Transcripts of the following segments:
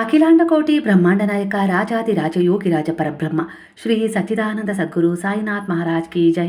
ಅಖಿಲಾಂಡ ಕೋಟಿ ಬ್ರಹ್ಮಾಂಡ ನಾಯಕ ರಾಜಾದಿ ರಾಜಯೋಗಿ ರಾಜ ಪರಬ್ರಹ್ಮ ಶ್ರೀ ಸಚ್ಚಿದಾನಂದ ಸದ್ಗುರು ಸಾಯಿನಾಥ್ ಮಹಾರಾಜ್ ಕಿ ಜೈ.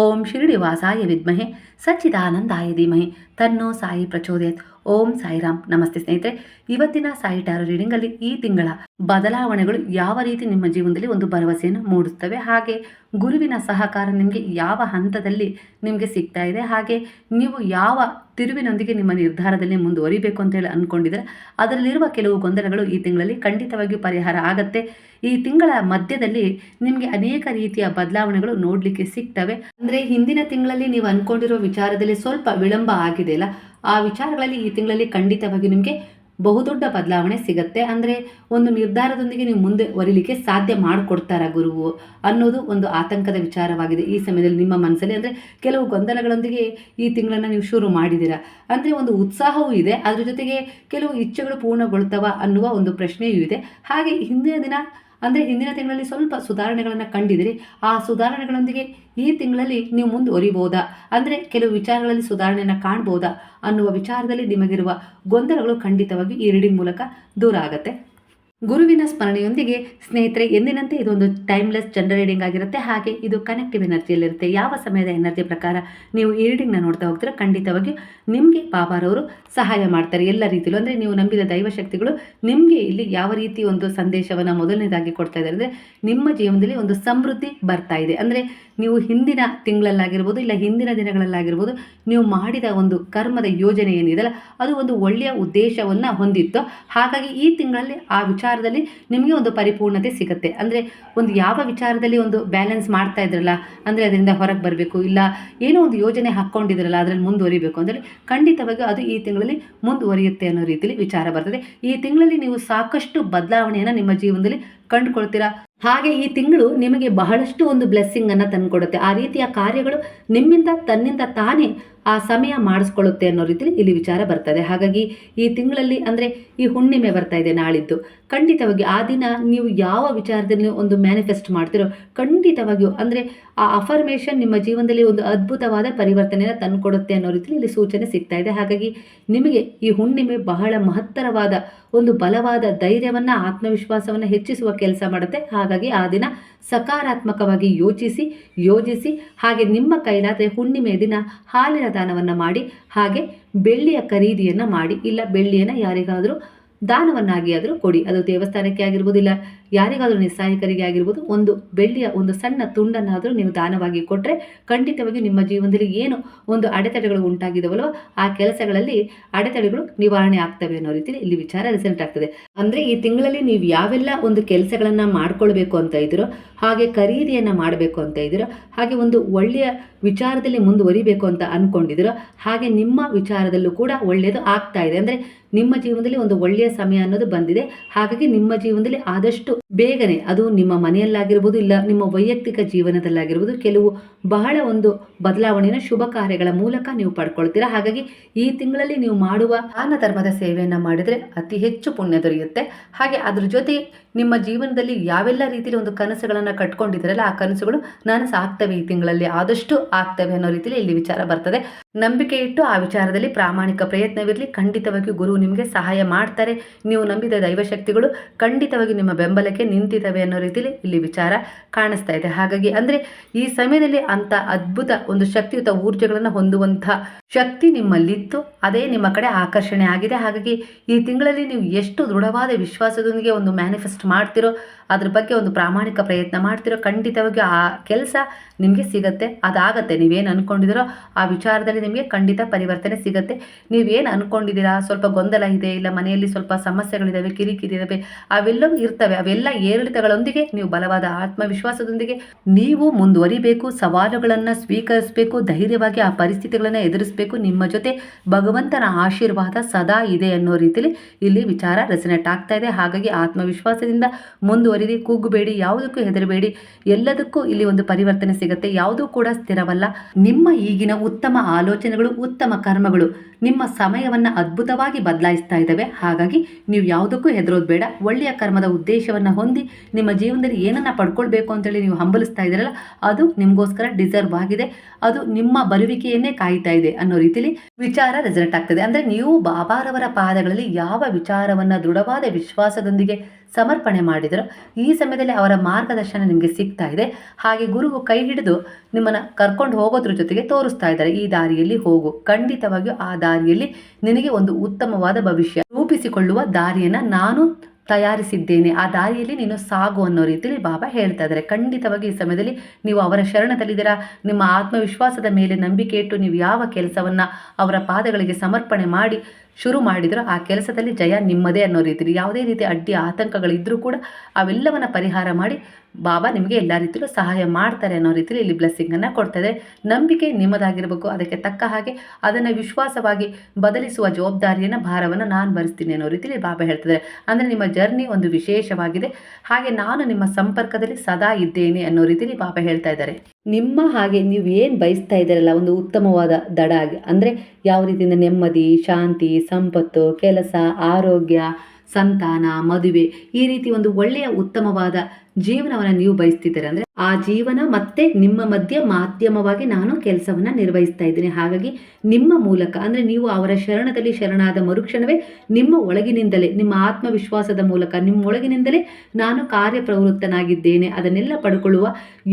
ಓಂ ಶಿರಡಿ ವಾಸಾಯ ವಿದ್ಮಹೆ, ಸಚ್ಚಿದಾನಂದಾಯ ಧೀಮಹೆ. ತನ್ನೋ ಸಾಯಿ ಪ್ರಚೋದಯತ್. ಓಂ ಸಾಯಿರಾಮ್. ನಮಸ್ತೆ ಸ್ನೇಹಿತರೆ, ಇವತ್ತಿನ ಸಾಯಿ ಟ್ಯಾರೋ ರೀಡಿಂಗಲ್ಲಿ ಈ ತಿಂಗಳ ಬದಲಾವಣೆಗಳು ಯಾವ ರೀತಿ ನಿಮ್ಮ ಜೀವನದಲ್ಲಿ ಒಂದು ಭರವಸೆಯನ್ನು ಮೂಡಿಸ್ತವೆ ಹಾಗೆ ಗುರುವಿನ ಸಹಕಾರ ನಿಮಗೆ ಯಾವ ಹಂತದಲ್ಲಿ ನಿಮಗೆ ಸಿಗ್ತಾ ಇದೆ, ಹಾಗೆ ನೀವು ಯಾವ ತಿರುವಿನೊಂದಿಗೆ ನಿಮ್ಮ ನಿರ್ಧಾರದಲ್ಲಿ ಮುಂದುವರಿಬೇಕು ಅಂತ ಹೇಳಿ ಅಂದ್ಕೊಂಡಿದ್ರೆ ಅದರಲ್ಲಿರುವ ಕೆಲವು ಗೊಂದಲಗಳು ಈ ತಿಂಗಳಲ್ಲಿ ಖಂಡಿತವಾಗಿಯೂ ಪರಿಹಾರ ಆಗತ್ತೆ. ಈ ತಿಂಗಳ ಮಧ್ಯದಲ್ಲಿ ನಿಮಗೆ ಅನೇಕ ರೀತಿಯ ಬದಲಾವಣೆಗಳು ನೋಡಲಿಕ್ಕೆ ಸಿಗ್ತವೆ. ಅಂದರೆ ಹಿಂದಿನ ತಿಂಗಳಲ್ಲಿ ನೀವು ಅಂದ್ಕೊಂಡಿರೋ ವಿಚಾರದಲ್ಲಿ ಸ್ವಲ್ಪ ವಿಳಂಬ ಆಗಿದೆ ಅಲ್ಲ? ಆ ವಿಚಾರಗಳಲ್ಲಿ ಈ ತಿಂಗಳಲ್ಲಿ ಖಂಡಿತವಾಗಿ ನಿಮಗೆ ಬಹುದೊಡ್ಡ ಬದಲಾವಣೆ ಸಿಗತ್ತೆ. ಅಂದರೆ ಒಂದು ನಿರ್ಧಾರದೊಂದಿಗೆ ನೀವು ಮುಂದೆ ಒರಿಲಿಕ್ಕೆ ಸಾಧ್ಯ ಮಾಡಿಕೊಡ್ತಾರ ಗುರುವು ಅನ್ನೋದು ಒಂದು ಆತಂಕದ ವಿಚಾರವಾಗಿದೆ ಈ ಸಮಯದಲ್ಲಿ ನಿಮ್ಮ ಮನಸ್ಸಲ್ಲಿ. ಅಂದರೆ ಕೆಲವು ಗೊಂದಲಗಳೊಂದಿಗೆ ಈ ತಿಂಗಳನ್ನು ನೀವು ಶುರು ಮಾಡಿದ್ದೀರಾ ಅಂದರೆ ಒಂದು ಉತ್ಸಾಹವೂ ಇದೆ, ಅದರ ಜೊತೆಗೆ ಕೆಲವು ಇಚ್ಛೆಗಳು ಪೂರ್ಣಗೊಳ್ತವ ಅನ್ನುವ ಒಂದು ಪ್ರಶ್ನೆಯೂ ಇದೆ. ಹಾಗೆ ಹಿಂದಿನ ದಿನ ಅಂದರೆ ಹಿಂದಿನ ತಿಂಗಳಲ್ಲಿ ಸ್ವಲ್ಪ ಸುಧಾರಣೆಗಳನ್ನು ಕಂಡಿದ್ದೀರಿ. ಆ ಸುಧಾರಣೆಗಳೊಂದಿಗೆ ಈ ತಿಂಗಳಲ್ಲಿ ನೀವು ಮುಂದುವರಿಬೋದಾ? ಅಂದರೆ ಕೆಲವು ವಿಚಾರಗಳಲ್ಲಿ ಸುಧಾರಣೆಯನ್ನು ಕಾಣ್ಬೋದಾ? ಅನ್ನುವ ವಿಚಾರದಲ್ಲಿ ನಿಮಗಿರುವ ಗೊಂದಲಗಳು ಖಂಡಿತವಾಗಿ ಈ ರೀಡಿಂಗ್ ಮೂಲಕ ದೂರ ಆಗುತ್ತೆ. ಗುರುವಿನ ಸ್ಮರಣೆಯೊಂದಿಗೆ ಸ್ನೇಹಿತರೆ, ಎಂದಿನಂತೆ ಇದೊಂದು ಟೈಮ್ಲೆಸ್ ಜನರ ರೀಡಿಂಗ್ ಆಗಿರುತ್ತೆ. ಹಾಗೆ ಇದು ಕನೆಕ್ಟಿವ್ ಎನರ್ಜಿಯಲ್ಲಿರುತ್ತೆ ಯಾವ ಸಮಯದ ಎನರ್ಜಿ ಪ್ರಕಾರ ನೀವು ಈ ರೀಡಿಂಗ್ನ ನೋಡ್ತಾ ಹೋಗ್ತೀರಾ ಖಂಡಿತವಾಗಿ ನಿಮಗೆ ಬಾಬಾರವರು ಸಹಾಯ ಮಾಡ್ತಾರೆ. ಎಲ್ಲ ರೀತಿಯಲ್ಲೂ ಅಂದರೆ ನೀವು ನಂಬಿದ ದೈವಶಕ್ತಿಗಳು ನಿಮಗೆ ಇಲ್ಲಿ ಯಾವ ರೀತಿ ಒಂದು ಸಂದೇಶವನ್ನು ಮೊದಲನೇದಾಗಿ ಕೊಡ್ತಾ ಇದ್ದಾರೆ ಅಂದರೆ ನಿಮ್ಮ ಜೀವನದಲ್ಲಿ ಒಂದು ಸಮೃದ್ಧಿ ಬರ್ತಾ ಇದೆ. ಅಂದರೆ ನೀವು ಹಿಂದಿನ ತಿಂಗಳಲ್ಲಾಗಿರ್ಬೋದು ಇಲ್ಲ ಹಿಂದಿನ ದಿನಗಳಲ್ಲಾಗಿರ್ಬೋದು ನೀವು ಮಾಡಿದ ಒಂದು ಕರ್ಮದ ಯೋಜನೆ ಏನಿದೆಯಲ್ಲ, ಅದು ಒಂದು ಒಳ್ಳೆಯ ಉದ್ದೇಶವನ್ನು ಹೊಂದಿತ್ತು. ಹಾಗಾಗಿ ಈ ತಿಂಗಳಲ್ಲಿ ಆ ವಿಚಾರದಲ್ಲಿ ನಿಮಗೆ ಒಂದು ಪರಿಪೂರ್ಣತೆ ಸಿಗುತ್ತೆ. ಅಂದರೆ ಒಂದು ಯಾವ ವಿಚಾರದಲ್ಲಿ ಒಂದು ಬ್ಯಾಲೆನ್ಸ್ ಮಾಡ್ತಾ ಇದ್ರಲ್ಲ, ಅಂದರೆ ಅದರಿಂದ ಹೊರಗೆ ಬರಬೇಕು, ಇಲ್ಲ ಏನೋ ಒಂದು ಯೋಜನೆ ಹಾಕ್ಕೊಂಡಿದ್ರಲ್ಲ, ಅದರಲ್ಲಿ ಮುಂದುವರಿಬೇಕು ಅಂದರೆ ಖಂಡಿತವಾಗಿ ಅದು ಈ ತಿಂಗಳಲ್ಲಿ ಮುಂದುವರಿಯುತ್ತೆ ಅನ್ನೋ ರೀತಿಯಲ್ಲಿ ವಿಚಾರ ಬರ್ತದೆ. ಈ ತಿಂಗಳಲ್ಲಿ ನೀವು ಸಾಕಷ್ಟು ಬದಲಾವಣೆಯನ್ನು ನಿಮ್ಮ ಜೀವನದಲ್ಲಿ ಕಂಡುಕೊಳ್ತೀರಾ? ಹಾಗೆ ಈ ತಿಂಗಳು ನಿಮಗೆ ಬಹಳಷ್ಟು ಒಂದು ಬ್ಲೆಸ್ಸಿಂಗ್ ಅನ್ನು ತಂದುಕೊಡುತ್ತೆ. ಆ ರೀತಿಯ ಕಾರ್ಯಗಳು ನಿಮ್ಮಿಂದ ತನ್ನಿಂದ ತಾನೇ ಆ ಸಮಯ ಮಾಡಿಸ್ಕೊಳ್ಳುತ್ತೆ ಅನ್ನೋ ರೀತಿಯಲ್ಲಿ ಇಲ್ಲಿ ವಿಚಾರ ಬರ್ತದೆ. ಹಾಗಾಗಿ ಈ ತಿಂಗಳಲ್ಲಿ ಅಂದರೆ ಈ ಹುಣ್ಣಿಮೆ ಬರ್ತಾ ಇದೆ, ನಾಳಿದ್ದು. ಖಂಡಿತವಾಗಿ ಆ ದಿನ ನೀವು ಯಾವ ವಿಚಾರದಲ್ಲಿ ಒಂದು ಮ್ಯಾನಿಫೆಸ್ಟ್ ಮಾಡ್ತಿರೋ ಖಂಡಿತವಾಗಿಯೂ ಅಂದರೆ ಆ ಅಫರ್ಮೇಷನ್ ನಿಮ್ಮ ಜೀವನದಲ್ಲಿ ಒಂದು ಅದ್ಭುತವಾದ ಪರಿವರ್ತನೆಯನ್ನು ತಂದುಕೊಡುತ್ತೆ ಅನ್ನೋ ರೀತಿಯಲ್ಲಿ ಇಲ್ಲಿ ಸೂಚನೆ ಸಿಗ್ತಾ ಇದೆ. ಹಾಗಾಗಿ ನಿಮಗೆ ಈ ಹುಣ್ಣಿಮೆ ಬಹಳ ಮಹತ್ತರವಾದ ಒಂದು ಬಲವಾದ ಧೈರ್ಯವನ್ನು, ಆತ್ಮವಿಶ್ವಾಸವನ್ನು ಹೆಚ್ಚಿಸುವ ಕೆಲಸ ಮಾಡುತ್ತೆ. ಹಾಗಾಗಿ ಆ ದಿನ ಸಕಾರಾತ್ಮಕವಾಗಿ ಯೋಚಿಸಿ ಯೋಜಿಸಿ ಹಾಗೆ ನಿಮ್ಮ ಕೈಲಾದರೆ ಹುಣ್ಣಿಮೆ ದಿನ ಹಾಲಿನ ದಾನವನ್ನು ಮಾಡಿ, ಹಾಗೆ ಬೆಳ್ಳಿಯ ಖರೀದಿಯನ್ನು ಮಾಡಿ, ಇಲ್ಲ ಬೆಳ್ಳಿಯನ್ನು ಯಾರಿಗಾದರೂ ದಾನವನ್ನಾಗಿ ಆದರೂ ಕೊಡಿ. ಅದು ದೇವಸ್ಥಾನಕ್ಕೆ ಆಗಿರ್ಬೋದು ಇಲ್ಲ ಯಾರಿಗಾದರೂ ನಿಸ್ಸಹಾಯಕರಿಗೆ ಆಗಿರ್ಬೋದು, ಒಂದು ಬೆಳ್ಳಿಯ ಒಂದು ಸಣ್ಣ ತುಂಡನ್ನಾದರೂ ನೀವು ದಾನವಾಗಿ ಕೊಟ್ಟರೆ ಖಂಡಿತವಾಗಿ ನಿಮ್ಮ ಜೀವನದಲ್ಲಿ ಏನು ಒಂದು ಅಡೆತಡೆಗಳು ಉಂಟಾಗಿದವಲ್ವ, ಆ ಕೆಲಸಗಳಲ್ಲಿ ಅಡೆತಡೆಗಳು ನಿವಾರಣೆ ಆಗ್ತವೆ ಅನ್ನೋ ರೀತಿಯಲ್ಲಿ ಇಲ್ಲಿ ವಿಚಾರ ರಿಸಲ್ಟ್ ಆಗ್ತದೆ. ಅಂದರೆ ಈ ತಿಂಗಳಲ್ಲಿ ನೀವು ಯಾವೆಲ್ಲ ಒಂದು ಕೆಲಸಗಳನ್ನು ಮಾಡ್ಕೊಳ್ಬೇಕು ಅಂತ ಇದ್ದೀರೋ, ಹಾಗೆ ಖರೀದಿಯನ್ನು ಮಾಡಬೇಕು ಅಂತ ಇದ್ದೀರೋ, ಹಾಗೆ ಒಂದು ಒಳ್ಳೆಯ ವಿಚಾರದಲ್ಲಿ ಮುಂದುವರಿಬೇಕು ಅಂತ ಅಂದ್ಕೊಂಡಿದ್ದೀರೋ ಹಾಗೆ ನಿಮ್ಮ ವಿಚಾರದಲ್ಲೂ ಕೂಡ ಒಳ್ಳೆಯದು ಆಗ್ತಾ ಇದೆ. ಅಂದರೆ ನಿಮ್ಮ ಜೀವನದಲ್ಲಿ ಒಂದು ಒಳ್ಳೆಯ ಸಮಯ ಅನ್ನೋದು ಬಂದಿದೆ, ಹಾಗಾಗಿ ನಿಮ್ಮ ಜೀವನದಲ್ಲಿ ಆದಷ್ಟು ಬೇಗನೆ ಅದು ನಿಮ್ಮ ಮನೆಯಲ್ಲಾಗಿರ್ಬೋದು ಇಲ್ಲ ನಿಮ್ಮ ವೈಯಕ್ತಿಕ ಜೀವನದಲ್ಲಾಗಿರ್ಬೋದು ಕೆಲವು ಬಹಳ ಒಂದು ಬದಲಾವಣೆಯನ್ನು ಶುಭ ಕಾರ್ಯಗಳ ಮೂಲಕ ನೀವು ಪಡ್ಕೊಳ್ತೀರಾ. ಹಾಗಾಗಿ ಈ ತಿಂಗಳಲ್ಲಿ ನೀವು ಮಾಡುವ ದಾನ ಧರ್ಮದ ಸೇವೆಯನ್ನು ಮಾಡಿದರೆ ಅತಿ ಹೆಚ್ಚು ಪುಣ್ಯ ದೊರೆಯುತ್ತೆ. ಹಾಗೆ ಅದ್ರ ಜೊತೆ ನಿಮ್ಮ ಜೀವನದಲ್ಲಿ ಯಾವೆಲ್ಲ ರೀತಿಯಲ್ಲಿ ಒಂದು ಕನಸುಗಳನ್ನು ಕಟ್ಕೊಂಡಿದ್ದೀರಲ್ಲ, ಆ ಕನಸುಗಳು ನನಸು ಆಗ್ತವೆ ಈ ತಿಂಗಳಲ್ಲಿ, ಆದಷ್ಟು ಆಗ್ತವೆ ಅನ್ನೋ ರೀತಿಯಲ್ಲಿ ಇಲ್ಲಿ ವಿಚಾರ ಬರ್ತದೆ. ನಂಬಿಕೆ ಇಟ್ಟು ಆ ವಿಚಾರದಲ್ಲಿ ಪ್ರಾಮಾಣಿಕ ಪ್ರಯತ್ನವಿರಲಿ. ಖಂಡಿತವಾಗಿ ಗುರು ನಿಮಗೆ ಸಹಾಯ ಮಾಡ್ತಾರೆ. ನೀವು ನಂಬಿದ ದೈವಶಕ್ತಿಗಳು ಖಂಡಿತವಾಗಿ ನಿಮ್ಮ ಬೆಂಬಲಕ್ಕೆ ನಿಂತಿದ್ದಾವೆ ಅನ್ನೋ ರೀತಿಯಲ್ಲಿ ಇಲ್ಲಿ ವಿಚಾರ ಕಾಣಿಸ್ತಾ ಇದೆ. ಹಾಗಾಗಿ ಅಂದರೆ ಈ ಸಮಯದಲ್ಲಿ ಅಂಥ ಅದ್ಭುತ ಒಂದು ಶಕ್ತಿಯುತ ಊರ್ಜೆಗಳನ್ನು ಹೊಂದುವಂಥ ಶಕ್ತಿ ನಿಮ್ಮಲ್ಲಿತ್ತು, ಅದೇ ನಿಮ್ಮ ಕಡೆ ಆಕರ್ಷಣೆ ಆಗಿದೆ. ಹಾಗಾಗಿ ಈ ತಿಂಗಳಲ್ಲಿ ನೀವು ಎಷ್ಟು ದೃಢವಾದ ವಿಶ್ವಾಸದೊಂದಿಗೆ ಒಂದು ಮ್ಯಾನಿಫೆಸ್ಟ್ ಮಾಡ್ತಿರೋ ಅದ್ರ ಬಗ್ಗೆ ಒಂದು ಪ್ರಾಮಾಣಿಕ ಪ್ರಯತ್ನ ಮಾಡ್ತಿರೋ ಖಂಡಿತವಾಗಿ ಆ ಕೆಲಸ ನಿಮಗೆ ಸಿಗುತ್ತೆ. ಅದಾಗತ್ತೆ. ನೀವೇನು ಅಂದ್ಕೊಂಡಿದ್ದೀರೋ ಆ ವಿಚಾರದಲ್ಲಿ ನಿಮಗೆ ಖಂಡಿತ ಪರಿವರ್ತನೆ ಸಿಗುತ್ತೆ. ನೀವೇನು ಅಂದ್ಕೊಂಡಿದ್ದೀರಾ ಸ್ವಲ್ಪ ಗೊಂದಲ ಇದೆ ಇಲ್ಲ ಮನೆಯಲ್ಲಿ ಸ್ವಲ್ಪ ಸಮಸ್ಯೆಗಳಿದ್ದಾವೆ ಕಿರಿಕಿರಿ ಇದ್ದಾವೆ ಅವೆಲ್ಲವೂ ಇರ್ತವೆ. ಅವೆಲ್ಲ ಏರಿಳಿತಗಳೊಂದಿಗೆ ನೀವು ಬಲವಾದ ಆತ್ಮವಿಶ್ವಾಸದೊಂದಿಗೆ ನೀವು ಮುಂದುವರಿಬೇಕು. ಸವಾಲುಗಳನ್ನು ಸ್ವೀಕರಿಸಬೇಕು. ಧೈರ್ಯವಾಗಿ ಆ ಪರಿಸ್ಥಿತಿಗಳನ್ನು ಎದುರಿಸಬೇಕು. ನಿಮ್ಮ ಜೊತೆ ಭಗವಂತನ ಆಶೀರ್ವಾದ ಸದಾ ಇದೆ ಅನ್ನೋ ರೀತಿಯಲ್ಲಿ ಇಲ್ಲಿ ವಿಚಾರ ರೆಸನೆಟ್ ಆಗ್ತಾ ಇದೆ. ಹಾಗಾಗಿ ಆತ್ಮವಿಶ್ವಾಸದಿಂದ ಮುಂದುವರಿರಿ ಕೂಗಬೇಡಿ, ಯಾವುದಕ್ಕೂ ಹೆದರಬೇಡಿ. ಎಲ್ಲದಕ್ಕೂ ಇಲ್ಲಿ ಒಂದು ಪರಿವರ್ತನೆ ಸಿಗುತ್ತೆ. ಯಾವುದೂ ಕೂಡ ಸ್ಥಿರವಲ್ಲ. ನಿಮ್ಮ ಈಗಿನ ಉತ್ತಮ ಆಲೋಚನೆಗಳು, ಉತ್ತಮ ಕರ್ಮಗಳು ನಿಮ್ಮ ಸಮಯವನ್ನು ಅದ್ಭುತವಾಗಿ ಬದಲಾಯಿಸ್ತಾ ಇದ್ದಾವೆ. ಹಾಗಾಗಿ ನೀವು ಯಾವುದಕ್ಕೂ ಹೆದರೋದು ಬೇಡ. ಒಳ್ಳೆಯ ಕರ್ಮದ ಉದ್ದೇಶವನ್ನು ಹೊಂದಿ ನಿಮ್ಮ ಜೀವನದಲ್ಲಿ ಏನನ್ನು ಪಡ್ಕೊಳ್ಬೇಕು ಅಂತೇಳಿ ನೀವು ಹಂಬಲಿಸ್ತಾ ಇದ್ದೀರಲ್ಲ, ಅದು ನಿಮಗೋಸ್ಕರ ಡಿಸರ್ವ್ ಆಗಿದೆ. ಅದು ನಿಮ್ಮ ಬರುವಿಕೆಯನ್ನೇ ಕಾಯ್ತಾ ಇದೆ ಅನ್ನೋ ರೀತಿಲಿ ವಿಚಾರ ರೆಸಲ್ಟ್ ಆಗ್ತದೆ. ಅಂದರೆ ನೀವು ಬಾಬಾರವರ ಪಾದಗಳಲ್ಲಿ ಯಾವ ವಿಚಾರವನ್ನು ದೃಢವಾದ ವಿಶ್ವಾಸದೊಂದಿಗೆ ಸಮರ್ಪಣೆ ಮಾಡಿದರು. ಈ ಸಮಯದಲ್ಲಿ ಅವರ ಮಾರ್ಗದರ್ಶನ ನಿಮಗೆ ಸಿಗ್ತಾ ಇದೆ. ಹಾಗೆ ಗುರುವು ಕೈ ಹಿಡಿದು ನಿಮ್ಮನ್ನು ಕರ್ಕೊಂಡು ಹೋಗೋದ್ರ ಜೊತೆಗೆ ತೋರಿಸ್ತಾ ಇದ್ದಾರೆ. ಈ ದಾರಿಯಲ್ಲಿ ಹೋಗು. ಖಂಡಿತವಾಗಿಯೂ ಆ ದಾರಿಯಲ್ಲಿ ನಿನಗೆ ಒಂದು ಉತ್ತಮವಾದ ಭವಿಷ್ಯ ರೂಪಿಸಿಕೊಳ್ಳುವ ದಾರಿಯನ್ನು ನಾನು ತಯಾರಿಸಿದ್ದೇನೆ. ಆ ದಾರಿಯಲ್ಲಿ ನೀನು ಸಾಗು ಅನ್ನೋ ರೀತಿಯಲ್ಲಿ ಬಾಬಾ ಹೇಳ್ತಾ ಇದ್ದಾರೆ. ಖಂಡಿತವಾಗಿ ಈ ಸಮಯದಲ್ಲಿ ನೀವು ಅವರ ಶರಣದಲ್ಲಿದ್ದೀರಾ? ನಿಮ್ಮ ಆತ್ಮವಿಶ್ವಾಸದ ಮೇಲೆ ನಂಬಿಕೆ ಇಟ್ಟು ನೀವು ಯಾವ ಕೆಲಸವನ್ನು ಅವರ ಪಾದಗಳಿಗೆ ಸಮರ್ಪಣೆ ಮಾಡಿ ಶುರು ಮಾಡಿದರೂ ಆ ಕೆಲಸದಲ್ಲಿ ಜಯ ನಿಮ್ಮದೇ ಅನ್ನೋ ರೀತಿಯಲ್ಲಿ ಯಾವುದೇ ರೀತಿ ಅಡ್ಡಿ ಆತಂಕಗಳಿದ್ದರೂ ಕೂಡ ಅವೆಲ್ಲವನ್ನು ಪರಿಹಾರ ಮಾಡಿ ಬಾಬಾ ನಿಮಗೆ ಎಲ್ಲ ರೀತಿಯಲ್ಲೂ ಸಹಾಯ ಮಾಡ್ತಾರೆ ಅನ್ನೋ ರೀತಿಯಲ್ಲಿ ಇಲ್ಲಿ ಬ್ಲೆಸ್ಸಿಂಗನ್ನು ಕೊಡ್ತದೆ. ನಂಬಿಕೆ ನಿಮ್ಮದಾಗಿರಬೇಕು. ಅದಕ್ಕೆ ತಕ್ಕ ಹಾಗೆ ಅದನ್ನು ವಿಶ್ವಾಸವಾಗಿ ಬದಲಿಸುವ ಜವಾಬ್ದಾರಿಯನ್ನು, ಭಾರವನ್ನು ನಾನು ಭರಿಸ್ತೀನಿ ಅನ್ನೋ ರೀತಿಯಲ್ಲಿ ಬಾಬಾ ಹೇಳ್ತಿದ್ದಾರೆ. ಅಂದರೆ ನಿಮ್ಮ ಜರ್ನಿ ಒಂದು ವಿಶೇಷವಾಗಿದೆ. ಹಾಗೆ ನಾನು ನಿಮ್ಮ ಸಂಪರ್ಕದಲ್ಲಿ ಸದಾ ಇದ್ದೇನೆ ಅನ್ನೋ ರೀತಿಯಲ್ಲಿ ಬಾಬಾ ಹೇಳ್ತಾ ಇದ್ದಾರೆ. ನಿಮ್ಮ ಹಾಗೆ ನೀವು ಏನು ಬಯಸ್ತಾ ಇದ್ದೀರಲ್ಲ, ಒಂದು ಉತ್ತಮವಾದ ದಡ ಆಗಿ ಅಂದರೆ ಯಾವ ರೀತಿಯಿಂದ ನೆಮ್ಮದಿ, ಶಾಂತಿ, ಸಂಪತ್ತು, ಕೆಲಸ, ಆರೋಗ್ಯ, ಸಂತಾನ, ಮದುವೆ, ಈ ರೀತಿ ಒಂದು ಒಳ್ಳೆಯ ಉತ್ತಮವಾದ ಜೀವನವನ್ನು ನೀವು ಬಯಸ್ತಿದ್ದೀರ ಅಂದರೆ ಆ ಜೀವನ ಮತ್ತೆ ನಿಮ್ಮ ಮಧ್ಯೆ ಮಾಧ್ಯಮವಾಗಿ ನಾನು ಕೆಲಸವನ್ನು ನಿರ್ವಹಿಸ್ತಾ ಇದ್ದೀನಿ. ಹಾಗಾಗಿ ನಿಮ್ಮ ಮೂಲಕ ಅಂದರೆ ನೀವು ಅವರ ಶರಣದಲ್ಲಿ ಶರಣಾದ ಮರುಕ್ಷಣವೇ ನಿಮ್ಮ ಒಳಗಿನಿಂದಲೇ, ನಿಮ್ಮ ಆತ್ಮವಿಶ್ವಾಸದ ಮೂಲಕ, ನಿಮ್ಮ ಒಳಗಿನಿಂದಲೇ ನಾನು ಕಾರ್ಯಪ್ರವೃತ್ತನಾಗಿದ್ದೇನೆ. ಅದನ್ನೆಲ್ಲ ಪಡ್ಕೊಳ್ಳುವ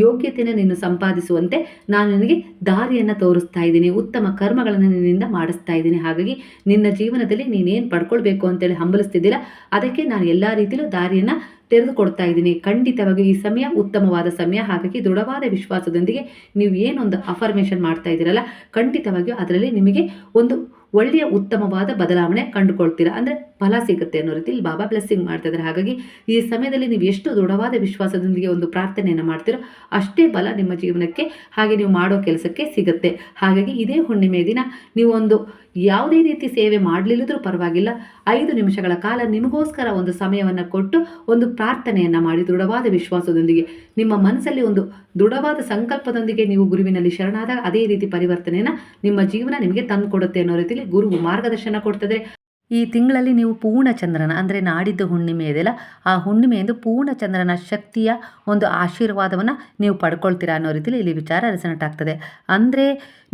ಯೋಗ್ಯತೆಯನ್ನು ನೀನು ಸಂಪಾದಿಸುವಂತೆ ನಾನು ನಿನಗೆ ದಾರಿಯನ್ನು ತೋರಿಸ್ತಾ ಇದ್ದೀನಿ. ಉತ್ತಮ ಕರ್ಮಗಳನ್ನು ನಿನ್ನಿಂದ ಮಾಡಿಸ್ತಾ ಇದ್ದೀನಿ. ಹಾಗಾಗಿ ನಿನ್ನ ಜೀವನದಲ್ಲಿ ನೀನೇನ್ ಪಡ್ಕೊಳ್ಬೇಕು ಅಂತೇಳಿ ಹಂಬಲಿಸ್ತಿದ್ದೀರಾ, ಅದಕ್ಕೆ ನಾನು ಎಲ್ಲ ರೀತಿಯಲ್ಲೂ ದಾರಿಯನ್ನು ತೆರೆದುಕೊಡ್ತಾ ಇದ್ದೀನಿ. ಖಂಡಿತವಾಗಿ ಈ ಸಮಯ ಉತ್ತಮವಾದ ಸಮಯ. ಹಾಗಾಗಿ ದೃಢವಾದ ವಿಶ್ವಾಸದೊಂದಿಗೆ ನೀವು ಏನೊಂದು ಅಫರ್ಮೇಷನ್ ಮಾಡ್ತಾ ಇದ್ದೀರಲ್ಲ, ಖಂಡಿತವಾಗಿಯೂ ಅದರಲ್ಲಿ ನಿಮಗೆ ಒಂದು ಒಳ್ಳೆಯ ಉತ್ತಮವಾದ ಬದಲಾವಣೆ ಕಂಡುಕೊಳ್ತೀರಾ. ಅಂದರೆ ಫಲ ಸಿಗುತ್ತೆ ಅನ್ನೋ ರೀತಿಯಲ್ಲಿ ಬಾಬಾ ಬ್ಲೆಸ್ಸಿಂಗ್ ಮಾಡ್ತಾ ಇದ್ದಾರೆ. ಹಾಗಾಗಿ ಈ ಸಮಯದಲ್ಲಿ ನೀವು ಎಷ್ಟು ದೃಢವಾದ ವಿಶ್ವಾಸದೊಂದಿಗೆ ಒಂದು ಪ್ರಾರ್ಥನೆಯನ್ನು ಮಾಡ್ತೀರೋ ಅಷ್ಟೇ ಬಲ ನಿಮ್ಮ ಜೀವನಕ್ಕೆ ಹಾಗೆ ನೀವು ಮಾಡೋ ಕೆಲಸಕ್ಕೆ ಸಿಗುತ್ತೆ. ಹಾಗಾಗಿ ಇದೇ ಹುಣ್ಣಿಮೆ ದಿನ ನೀವು ಒಂದು ಯಾವುದೇ ರೀತಿ ಸೇವೆ ಮಾಡಲಿಲ್ಲದ್ರೂ ಪರವಾಗಿಲ್ಲ. ಐದು ನಿಮಿಷಗಳ ಕಾಲ ನಿಮಗೋಸ್ಕರ ಒಂದು ಸಮಯವನ್ನು ಕೊಟ್ಟು ಒಂದು ಪ್ರಾರ್ಥನೆಯನ್ನು ಮಾಡಿ ದೃಢವಾದ ವಿಶ್ವಾಸದೊಂದಿಗೆ. ನಿಮ್ಮ ಮನಸ್ಸಲ್ಲಿ ಒಂದು ದೃಢವಾದ ಸಂಕಲ್ಪದೊಂದಿಗೆ ನೀವು ಗುರುವಿನಲ್ಲಿ ಶರಣಾದಾಗ ಅದೇ ರೀತಿ ಪರಿವರ್ತನೆಯನ್ನು ನಿಮ್ಮ ಜೀವನ ನಿಮಗೆ ತಂದು ಕೊಡುತ್ತೆ ಅನ್ನೋ ರೀತಿಯಲ್ಲಿ ಗುರುವು ಮಾರ್ಗದರ್ಶನ ಕೊಡ್ತದೆ. ಈ ತಿಂಗಳಲ್ಲಿ ನೀವು ಪೂರ್ಣಚಂದ್ರನ, ಅಂದರೆ ನಾಡಿದ್ದು ಹುಣ್ಣಿಮೆ ಇದೆಯಲ್ಲ, ಆ ಹುಣ್ಣಿಮೆಯಂದು ಪೂರ್ಣಚಂದ್ರನ ಶಕ್ತಿಯ ಒಂದು ಆಶೀರ್ವಾದವನ್ನು ನೀವು ಪಡ್ಕೊಳ್ತೀರಾ ಅನ್ನೋ ರೀತಿಯಲ್ಲಿ ಇಲ್ಲಿ ವಿಚಾರ ರೆಸನೆಟ್ ಆಗ್ತದೆ. ಅಂದರೆ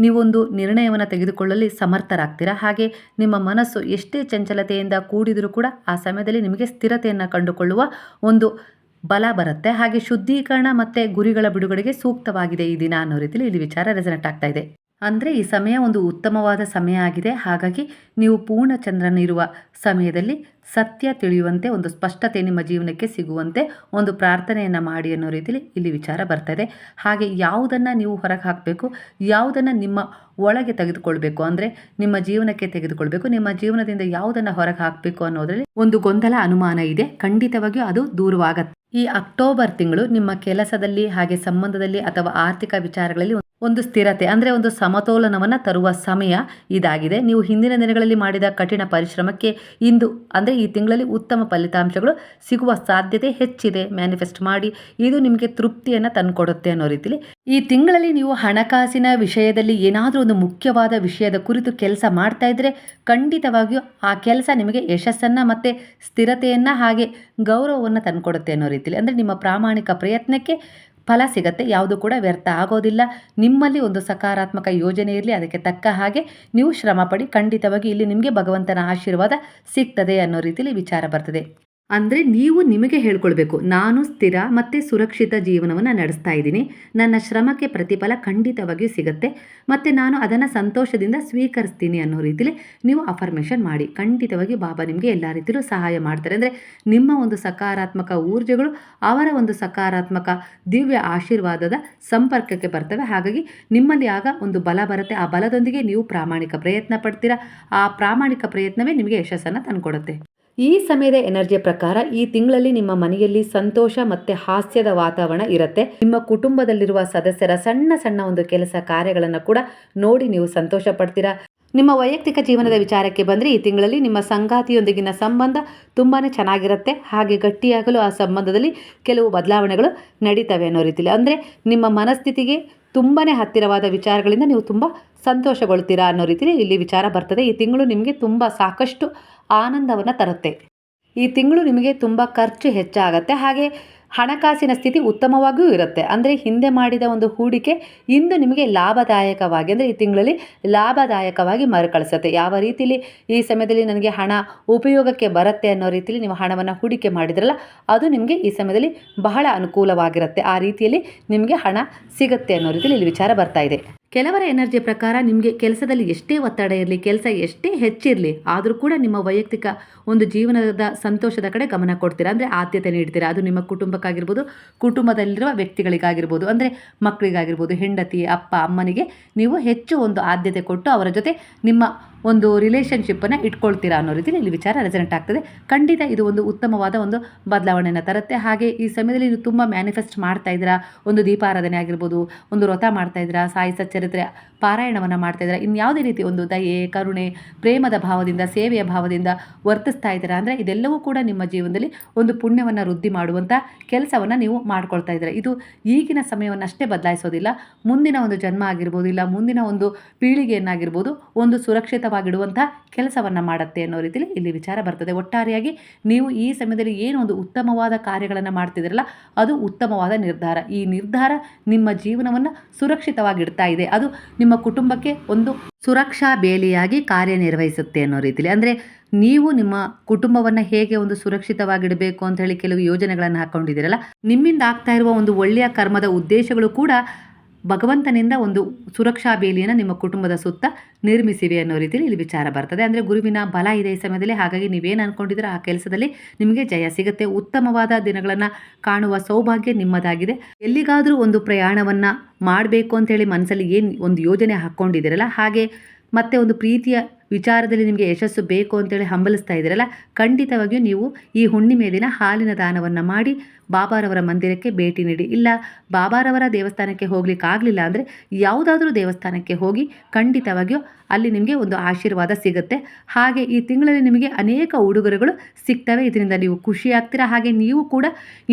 ನೀವೊಂದು ನಿರ್ಣಯವನ್ನು ತೆಗೆದುಕೊಳ್ಳಲು, ಸಮರ್ಥರಾಗ್ತೀರಾ? ಹಾಗೆ ನಿಮ್ಮ ಮನಸ್ಸು ಎಷ್ಟೇ ಚಂಚಲತೆಯಿಂದ ಕೂಡಿದರೂ ಕೂಡ ಆ ಸಮಯದಲ್ಲಿ ನಿಮಗೆ ಸ್ಥಿರತೆಯನ್ನು ಕಂಡುಕೊಳ್ಳುವ ಒಂದು ಬಲ ಬರುತ್ತೆ. ಹಾಗೆ ಶುದ್ಧೀಕರಣ ಮತ್ತು ಗುರಿಗಳ ಬಿಡುಗಡೆಗೆ ಸೂಕ್ತವಾಗಿದೆ ಈ ದಿನ ಅನ್ನೋ ರೀತಿಯಲ್ಲಿ ಇಲ್ಲಿ ವಿಚಾರ ರೆಸನೆಟ್ ಆಗ್ತಾ ಇದೆ. ಅಂದರೆ ಈ ಸಮಯ ಒಂದು ಉತ್ತಮವಾದ ಸಮಯ ಆಗಿದೆ. ಹಾಗಾಗಿ ನೀವು ಪೂರ್ಣ ಇರುವ ಸಮಯದಲ್ಲಿ ಸತ್ಯ ತಿಳಿಯುವಂತೆ, ಒಂದು ಸ್ಪಷ್ಟತೆ ನಿಮ್ಮ ಜೀವನಕ್ಕೆ ಸಿಗುವಂತೆ ಒಂದು ಪ್ರಾರ್ಥನೆಯನ್ನು ಮಾಡಿ ಅನ್ನೋ ರೀತಿಯಲ್ಲಿ ಇಲ್ಲಿ ವಿಚಾರ ಬರ್ತದೆ. ಹಾಗೆ ಯಾವುದನ್ನು ನೀವು ಹೊರಗೆ ಹಾಕಬೇಕು, ಯಾವುದನ್ನು ನಿಮ್ಮ ಒಳಗೆ ತೆಗೆದುಕೊಳ್ಬೇಕು, ಅಂದರೆ ನಿಮ್ಮ ಜೀವನಕ್ಕೆ ತೆಗೆದುಕೊಳ್ಬೇಕು, ನಿಮ್ಮ ಜೀವನದಿಂದ ಯಾವುದನ್ನು ಹೊರಗೆ ಹಾಕಬೇಕು ಅನ್ನೋದರಲ್ಲಿ ಒಂದು ಗೊಂದಲ ಅನುಮಾನ ಇದೆ. ಖಂಡಿತವಾಗಿಯೂ ಅದು ದೂರವಾಗತ್ತೆ. ಈ ಅಕ್ಟೋಬರ್ ತಿಂಗಳು ನಿಮ್ಮ ಕೆಲಸದಲ್ಲಿ, ಹಾಗೆ ಸಂಬಂಧದಲ್ಲಿ ಅಥವಾ ಆರ್ಥಿಕ ವಿಚಾರಗಳಲ್ಲಿ ಒಂದು ಸ್ಥಿರತೆ, ಅಂದರೆ ಒಂದು ಸಮತೋಲನವನ್ನು ತರುವ ಸಮಯ ಇದಾಗಿದೆ. ನೀವು ಹಿಂದಿನ ದಿನಗಳಲ್ಲಿ ಮಾಡಿದ ಕಠಿಣ ಪರಿಶ್ರಮಕ್ಕೆ ಇಂದು, ಅಂದರೆ ಈ ತಿಂಗಳಲ್ಲಿ ಉತ್ತಮ ಫಲಿತಾಂಶಗಳು ಸಿಗುವ ಸಾಧ್ಯತೆ ಹೆಚ್ಚಿದೆ. ಮ್ಯಾನಿಫೆಸ್ಟ್ ಮಾಡಿ, ಇದು ನಿಮಗೆ ತೃಪ್ತಿಯನ್ನು ತಂದುಕೊಡುತ್ತೆ ಅನ್ನೋ ರೀತಿಲಿ. ಈ ತಿಂಗಳಲ್ಲಿ ನೀವು ಹಣಕಾಸಿನ ವಿಷಯದಲ್ಲಿ ಏನಾದರೂ ಒಂದು ಮುಖ್ಯವಾದ ವಿಷಯದ ಕುರಿತು ಕೆಲಸ ಮಾಡ್ತಾ ಇದ್ದರೆ ಖಂಡಿತವಾಗಿಯೂ ಆ ಕೆಲಸ ನಿಮಗೆ ಯಶಸ್ಸನ್ನು ಮತ್ತು ಸ್ಥಿರತೆಯನ್ನು ಹಾಗೆ ಗೌರವವನ್ನು ತಂದುಕೊಡುತ್ತೆ ಅನ್ನೋ ರೀತಿಲಿ. ಅಂದರೆ ನಿಮ್ಮ ಪ್ರಾಮಾಣಿಕ ಪ್ರಯತ್ನಕ್ಕೆ ಫಲ ಸಿಗತ್ತೆ, ಯಾವುದು ಕೂಡ ವ್ಯರ್ಥ ಆಗೋದಿಲ್ಲ. ನಿಮ್ಮಲ್ಲಿ ಒಂದು ಸಕಾರಾತ್ಮಕ ಯೋಜನೆ ಇರಲಿ, ಅದಕ್ಕೆ ತಕ್ಕ ಹಾಗೆ ನೀವು ಶ್ರಮಪಡಿ ಖಂಡಿತವಾಗಿ ಇಲ್ಲಿ ನಿಮಗೆ ಭಗವಂತನ ಆಶೀರ್ವಾದ ಸಿಗ್ತದೆ ಅನ್ನೋ ರೀತಿಯಲ್ಲಿ ವಿಚಾರ ಬರ್ತದೆ. ಅಂದರೆ ನೀವು ನಿಮಗೆ ಹೇಳ್ಕೊಳ್ಬೇಕು, ನಾನು ಸ್ಥಿರ ಮತ್ತು ಸುರಕ್ಷಿತ ಜೀವನವನ್ನು ನಡೆಸ್ತಾ ಇದ್ದೀನಿ, ನನ್ನ ಶ್ರಮಕ್ಕೆ ಪ್ರತಿಫಲ ಖಂಡಿತವಾಗಿಯೂ ಸಿಗುತ್ತೆ, ಮತ್ತು ನಾನು ಅದನ್ನು ಸಂತೋಷದಿಂದ ಸ್ವೀಕರಿಸ್ತೀನಿ ಅನ್ನೋ ರೀತಿಲಿ ನೀವು ಅಫರ್ಮೇಷನ್ ಮಾಡಿ. ಖಂಡಿತವಾಗಿ ಬಾಬಾ ನಿಮಗೆ ಎಲ್ಲ ರೀತಿಯಲ್ಲೂ ಸಹಾಯ ಮಾಡ್ತಾರೆ. ಅಂದರೆ ನಿಮ್ಮ ಒಂದು ಸಕಾರಾತ್ಮಕ ಊರ್ಜೆಗಳು ಅವರ ಒಂದು ಸಕಾರಾತ್ಮಕ ದಿವ್ಯ ಆಶೀರ್ವಾದದ ಸಂಪರ್ಕಕ್ಕೆ ಬರ್ತವೆ. ಹಾಗಾಗಿ ನಿಮ್ಮಲ್ಲಿ ಆಗ ಒಂದು ಬಲ ಬರುತ್ತೆ. ಆ ಬಲದೊಂದಿಗೆ ನೀವು ಪ್ರಾಮಾಣಿಕ ಪ್ರಯತ್ನ ಪಡ್ತೀರಾ? ಆ ಪ್ರಾಮಾಣಿಕ ಪ್ರಯತ್ನವೇ ನಿಮಗೆ ಯಶಸ್ಸನ್ನು ತಂದುಕೊಡುತ್ತೆ. ಈ ಸಮಯದ ಎನರ್ಜಿಯ ಪ್ರಕಾರ ಈ ತಿಂಗಳಲ್ಲಿ ನಿಮ್ಮ ಮನೆಯಲ್ಲಿ ಸಂತೋಷ ಮತ್ತು ಹಾಸ್ಯದ ವಾತಾವರಣ ಇರುತ್ತೆ. ನಿಮ್ಮ ಕುಟುಂಬದಲ್ಲಿರುವ ಸದಸ್ಯರ ಸಣ್ಣ ಸಣ್ಣ ಒಂದು ಕೆಲಸ ಕಾರ್ಯಗಳನ್ನು ಕೂಡ ನೋಡಿ ನೀವು ಸಂತೋಷ ಪಡ್ತೀರಾ? ನಿಮ್ಮ ವೈಯಕ್ತಿಕ ಜೀವನದ ವಿಚಾರಕ್ಕೆ ಬಂದರೆ ಈ ತಿಂಗಳಲ್ಲಿ ನಿಮ್ಮ ಸಂಗಾತಿಯೊಂದಿಗಿನ ಸಂಬಂಧ ತುಂಬಾ ಚೆನ್ನಾಗಿರುತ್ತೆ. ಹಾಗೆ ಗಟ್ಟಿಯಾಗಲು ಆ ಸಂಬಂಧದಲ್ಲಿ ಕೆಲವು ಬದಲಾವಣೆಗಳು ನಡೀತವೆ ಅನ್ನೋ ರೀತಿಯಲ್ಲಿ ಅಂದರೆ ನಿಮ್ಮ ಮನಸ್ಥಿತಿಗೆ ತುಂಬಾ ಹತ್ತಿರವಾದ ವಿಚಾರಗಳಿಂದ ನೀವು ತುಂಬ ಸಂತೋಷಗೊಳ್ತೀರಾ ಅನ್ನೋ ರೀತಿಯಲ್ಲಿ ಇಲ್ಲಿ ವಿಚಾರ ಬರ್ತದೆ. ಈ ತಿಂಗಳು ನಿಮಗೆ ತುಂಬ ಸಾಕಷ್ಟು ಆನಂದವನ್ನು ತರುತ್ತೆ. ಈ ತಿಂಗಳು ನಿಮಗೆ ತುಂಬ ಖರ್ಚು ಹೆಚ್ಚಾಗತ್ತೆ. ಹಾಗೆ ಹಣಕಾಸಿನ ಸ್ಥಿತಿ ಉತ್ತಮವಾಗಿಯೂ ಇರುತ್ತೆ. ಅಂದರೆ ಹಿಂದೆ ಮಾಡಿದ ಒಂದು ಹೂಡಿಕೆ ಇಂದು ನಿಮಗೆ ಲಾಭದಾಯಕವಾಗಿ, ಅಂದರೆ ಈ ತಿಂಗಳಲ್ಲಿ ಲಾಭದಾಯಕವಾಗಿ ಮರುಕಳಿಸುತ್ತೆ. ಯಾವ ರೀತಿಯಲ್ಲಿ ಈ ಸಮಯದಲ್ಲಿ ನನಗೆ ಹಣ ಉಪಯೋಗಕ್ಕೆ ಬರುತ್ತೆ ಅನ್ನೋ ರೀತಿಯಲ್ಲಿ ನೀವು ಹಣವನ್ನು ಹೂಡಿಕೆ ಮಾಡಿದ್ರಲ್ಲ, ಅದು ನಿಮಗೆ ಈ ಸಮಯದಲ್ಲಿ ಬಹಳ ಅನುಕೂಲವಾಗಿರುತ್ತೆ. ಆ ರೀತಿಯಲ್ಲಿ ನಿಮಗೆ ಹಣ ಸಿಗುತ್ತೆ ಅನ್ನೋ ರೀತಿಯಲ್ಲಿ ಇಲ್ಲಿ ವಿಚಾರ ಬರ್ತಾ ಇದೆ. ಕೆಲವರ ಎನರ್ಜಿ ಪ್ರಕಾರ ನಿಮಗೆ ಕೆಲಸದಲ್ಲಿ ಎಷ್ಟೇ ಒತ್ತಡ ಇರಲಿ, ಕೆಲಸ ಎಷ್ಟೇ ಹೆಚ್ಚಿರಲಿ, ಆದರೂ ಕೂಡ ನಿಮ್ಮ ವೈಯಕ್ತಿಕ ಒಂದು ಜೀವನದ ಸಂತೋಷದ ಕಡೆ ಗಮನ ಕೊಡ್ತೀರಾ? ಅಂದರೆ ಆದ್ಯತೆ ನೀಡ್ತೀರಾ? ಅದು ನಿಮ್ಮ ಕುಟುಂಬಕ್ಕಾಗಿರ್ಬೋದು, ಕುಟುಂಬದಲ್ಲಿರುವ ವ್ಯಕ್ತಿಗಳಿಗಾಗಿರ್ಬೋದು, ಅಂದರೆ ಮಕ್ಕಳಿಗಾಗಿರ್ಬೋದು, ಹೆಂಡತಿ, ಅಪ್ಪ, ಅಮ್ಮನಿಗೆ ನೀವು ಹೆಚ್ಚು ಒಂದು ಆದ್ಯತೆ ಕೊಟ್ಟು ಅವರ ಜೊತೆ ನಿಮ್ಮ ಒಂದು ರಿಲೇಷನ್ಶಿಪ್ಪನ್ನು ಇಟ್ಕೊಳ್ತೀರಾ ಅನ್ನೋ ರೀತಿಯಲ್ಲಿ ಇಲ್ಲಿ ವಿಚಾರ ರೆಸನೆಂಟ್ ಆಗ್ತದೆ. ಖಂಡಿತ ಇದು ಒಂದು ಉತ್ತಮವಾದ ಒಂದು ಬದಲಾವಣೆಯನ್ನು ತರುತ್ತೆ. ಹಾಗೆ ಈ ಸಮಯದಲ್ಲಿ ನೀವು ತುಂಬ ಮ್ಯಾನಿಫೆಸ್ಟ್ ಮಾಡ್ತಾ ಇದ್ದೀರಾ. ಒಂದು ದೀಪಾರಾಧನೆ ಆಗಿರ್ಬೋದು, ಒಂದು ವ್ರತ ಮಾಡ್ತಾ ಇದ್ದೀರಾ ಸಾಯಿ ಸಚ್ಚರಿತ್ರೆ ಪಾರಾಯಣವನ್ನು ಮಾಡ್ತಾ ಇನ್ನು ಯಾವುದೇ ರೀತಿ ಒಂದು ದಯೆ, ಕರುಣೆ, ಪ್ರೇಮದ ಭಾವದಿಂದ, ಸೇವೆಯ ಭಾವದಿಂದ ವರ್ತಿಸ್ತಾ ಇದ್ದೀರಾ ಅಂದರೆ ಇದೆಲ್ಲವೂ ಕೂಡ ನಿಮ್ಮ ಜೀವನದಲ್ಲಿ ಒಂದು ಪುಣ್ಯವನ್ನು ವೃದ್ಧಿ ಮಾಡುವಂಥ ಕೆಲಸವನ್ನು ನೀವು ಮಾಡ್ಕೊಳ್ತಾ ಇದ್ದೀರಾ. ಇದು ಈಗಿನ ಸಮಯವನ್ನು ಅಷ್ಟೇ ಬದಲಾಯಿಸೋದಿಲ್ಲ. ಮುಂದಿನ ಒಂದು ಜನ್ಮ ಆಗಿರ್ಬೋದು ಇಲ್ಲ ಮುಂದಿನ ಒಂದು ಪೀಳಿಗೆಯನ್ನಾಗಿರ್ಬೋದು ಒಂದು ಸುರಕ್ಷಿತವಾಗಿಡುವಂಥ ಕೆಲಸವನ್ನು ಮಾಡುತ್ತೆ ಅನ್ನೋ ರೀತಿಯಲ್ಲಿ ಇಲ್ಲಿ ವಿಚಾರ ಬರ್ತದೆ. ಒಟ್ಟಾರೆಯಾಗಿ ನೀವು ಈ ಸಮಯದಲ್ಲಿ ಏನು ಒಂದು ಉತ್ತಮವಾದ ಕಾರ್ಯಗಳನ್ನು ಮಾಡ್ತಿದ್ದೀರಲ್ಲ, ಅದು ಉತ್ತಮವಾದ ನಿರ್ಧಾರ. ಈ ನಿರ್ಧಾರ ನಿಮ್ಮ ಜೀವನವನ್ನು ಸುರಕ್ಷಿತವಾಗಿಡ್ತಾ ಇದೆ. ಅದು ನಿಮ್ಮ ಕುಟುಂಬಕ್ಕೆ ಒಂದು ಸುರಕ್ಷಾ ಬೇಲಿಯಾಗಿ ಕಾರ್ಯನಿರ್ವಹಿಸುತ್ತೆ ಅನ್ನೋ ರೀತಿಯಲ್ಲಿ ಅಂದರೆ ನೀವು ನಿಮ್ಮ ಕುಟುಂಬವನ್ನು ಹೇಗೆ ಒಂದು ಸುರಕ್ಷಿತವಾಗಿಡಬೇಕು ಅಂತ ಹೇಳಿ ಕೆಲವು ಯೋಜನೆಗಳನ್ನು ಹಾಕ್ಕೊಂಡಿದ್ದೀರಲ್ಲ ನಿಮ್ಮಿಂದ ಆಗ್ತಾ ಇರುವ ಒಂದು ಒಳ್ಳೆಯ ಕರ್ಮದ ಉದ್ದೇಶಗಳು ಕೂಡ ಭಗವಂತನಿಂದ ಒಂದು ಸುರಕ್ಷಾ ಬೇಲಿಯನ್ನು ನಿಮ್ಮ ಕುಟುಂಬದ ಸುತ್ತ ನಿರ್ಮಿಸಿವೆ ಅನ್ನೋ ರೀತಿಯಲ್ಲಿ ಇಲ್ಲಿ ವಿಚಾರ ಬರ್ತದೆ. ಅಂದರೆ ಗುರುವಿನ ಬಲ ಇದೆ ಈ ಸಮಯದಲ್ಲಿ, ಹಾಗಾಗಿ ನೀವೇನು ಅಂದ್ಕೊಂಡಿದ್ರೆ ಆ ಕೆಲಸದಲ್ಲಿ ನಿಮಗೆ ಜಯ ಸಿಗುತ್ತೆ. ಉತ್ತಮವಾದ ದಿನಗಳನ್ನು ಕಾಣುವ ಸೌಭಾಗ್ಯ ನಿಮ್ಮದಾಗಿದೆ. ಎಲ್ಲಿಗಾದರೂ ಒಂದು ಪ್ರಯಾಣವನ್ನು ಮಾಡಬೇಕು ಅಂತೇಳಿ ಮನಸ್ಸಲ್ಲಿ ಏನು ಒಂದು ಯೋಜನೆ ಹಾಕ್ಕೊಂಡಿದ್ದೀರಲ್ಲ, ಹಾಗೆ ಮತ್ತೆ ಒಂದು ಪ್ರೀತಿಯ ವಿಚಾರದಲ್ಲಿ ನಿಮಗೆ ಯಶಸ್ಸು ಬೇಕು ಅಂತೇಳಿ ಹಂಬಲಿಸ್ತಾ ಇದ್ದೀರಲ್ಲ, ಖಂಡಿತವಾಗಿಯೂ ನೀವು ಈ ಹುಣ್ಣಿಮೆ ದಿನ ಹಾಲಿನ ದಾನವನ್ನು ಮಾಡಿ ಬಾಬಾರವರ ಮಂದಿರಕ್ಕೆ ಭೇಟಿ ನೀಡಿ. ಇಲ್ಲ, ಬಾಬಾರವರ ದೇವಸ್ಥಾನಕ್ಕೆ ಹೋಗ್ಲಿಕ್ಕಾಗಲಿಲ್ಲ ಅಂದರೆ ಯಾವುದಾದ್ರೂ ದೇವಸ್ಥಾನಕ್ಕೆ ಹೋಗಿ ಖಂಡಿತವಾಗಿಯೂ ಅಲ್ಲಿ ನಿಮಗೆ ಒಂದು ಆಶೀರ್ವಾದ ಸಿಗುತ್ತೆ. ಹಾಗೆ ಈ ತಿಂಗಳಲ್ಲಿ ನಿಮಗೆ ಅನೇಕ ಉಡುಗೊರೆಗಳು ಸಿಗ್ತವೆ. ಇದರಿಂದ ನೀವು ಖುಷಿಯಾಗ್ತೀರಾ? ಹಾಗೆ ನೀವು ಕೂಡ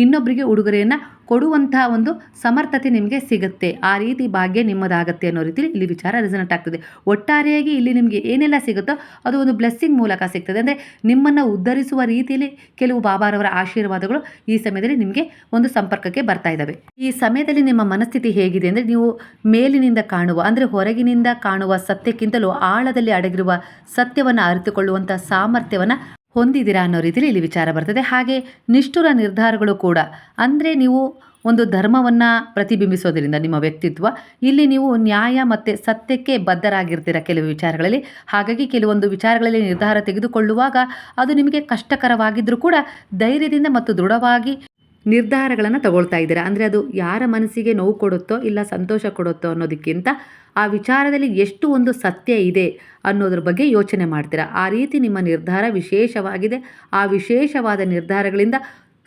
ಇನ್ನೊಬ್ಬರಿಗೆ ಉಡುಗೊರೆಯನ್ನು ಕೊಡುವಂತಹ ಒಂದು ಸಮರ್ಥತೆ ನಿಮಗೆ ಸಿಗುತ್ತೆ. ಆ ರೀತಿ ಭಾಗ್ಯ ನಿಮ್ಮದಾಗುತ್ತೆ ಅನ್ನೋ ರೀತಿಯಲ್ಲಿ ಇಲ್ಲಿ ವಿಚಾರ ರೆಸನೆಟ್ ಆಗ್ತದೆ. ಒಟ್ಟಾರೆಯಾಗಿ ಇಲ್ಲಿ ನಿಮಗೆ ಏನೆಲ್ಲ ಸಿಗುತ್ತೋ ಅದು ಒಂದು ಬ್ಲೆಸ್ಸಿಂಗ್ ಮೂಲಕ ಸಿಗ್ತದೆ. ಅಂದರೆ ನಿಮ್ಮನ್ನು ಉದ್ಧರಿಸುವ ರೀತಿಯಲ್ಲಿ ಕೆಲವು ಬಾಬಾರವರ ಆಶೀರ್ವಾದಗಳು ಈ ಸಮಯದಲ್ಲಿ ನಿಮಗೆ ಒಂದು ಸಂಪರ್ಕಕ್ಕೆ ಬರ್ತಾ ಇದ್ದಾವೆ ಈ ಸಮಯದಲ್ಲಿ ನಿಮ್ಮ ಮನಸ್ಥಿತಿ ಹೇಗಿದೆ? ಅಂದರೆ ನೀವು ಮೇಲಿನಿಂದ ಕಾಣುವ, ಅಂದರೆ ಹೊರಗಿನಿಂದ ಕಾಣುವ ಸತ್ಯಕ್ಕಿಂತಲೂ ಆಳದಲ್ಲಿ ಅಡಗಿರುವ ಸತ್ಯವನ್ನು ಅರಿತುಕೊಳ್ಳುವಂಥ ಸಾಮರ್ಥ್ಯವನ್ನು ಹೊಂದಿದ್ದೀರಾ ಅನ್ನೋ ರೀತಿಯಲ್ಲಿ ಇಲ್ಲಿ ವಿಚಾರ ಬರ್ತದೆ. ಹಾಗೆ ನಿಷ್ಠುರ ನಿರ್ಧಾರಗಳು ಕೂಡ. ಅಂದರೆ ನೀವು ಒಂದು ಧರ್ಮವನ್ನು ಪ್ರತಿಬಿಂಬಿಸೋದರಿಂದ ನಿಮ್ಮ ವ್ಯಕ್ತಿತ್ವ, ಇಲ್ಲಿ ನೀವು ನ್ಯಾಯ ಮತ್ತು ಸತ್ಯಕ್ಕೆ ಬದ್ಧರಾಗಿರ್ತೀರ ಕೆಲವು ವಿಚಾರಗಳಲ್ಲಿ. ಹಾಗಾಗಿ ಕೆಲವೊಂದು ವಿಚಾರಗಳಲ್ಲಿ ನಿರ್ಧಾರ ತೆಗೆದುಕೊಳ್ಳುವಾಗ ಅದು ನಿಮಗೆ ಕಷ್ಟಕರವಾಗಿದ್ದರೂ ಕೂಡ ಧೈರ್ಯದಿಂದ ಮತ್ತು ದೃಢವಾಗಿ ನಿರ್ಧಾರಗಳನ್ನು ತಗೊಳ್ತಾ ಇದ್ದೀರಾ? ಅಂದರೆ ಅದು ಯಾರ ಮನಸ್ಸಿಗೆ ನೋವು ಕೊಡುತ್ತೋ ಇಲ್ಲ ಸಂತೋಷ ಕೊಡುತ್ತೋ ಅನ್ನೋದಕ್ಕಿಂತ ಆ ವಿಚಾರದಲ್ಲಿ ಎಷ್ಟು ಒಂದು ಸತ್ಯ ಇದೆ ಅನ್ನೋದ್ರ ಬಗ್ಗೆ ಯೋಚನೆ ಮಾಡ್ತೀರಾ? ಆ ರೀತಿ ನಿಮ್ಮ ನಿರ್ಧಾರ ವಿಶೇಷವಾಗಿದೆ. ಆ ವಿಶೇಷವಾದ ನಿರ್ಧಾರಗಳಿಂದ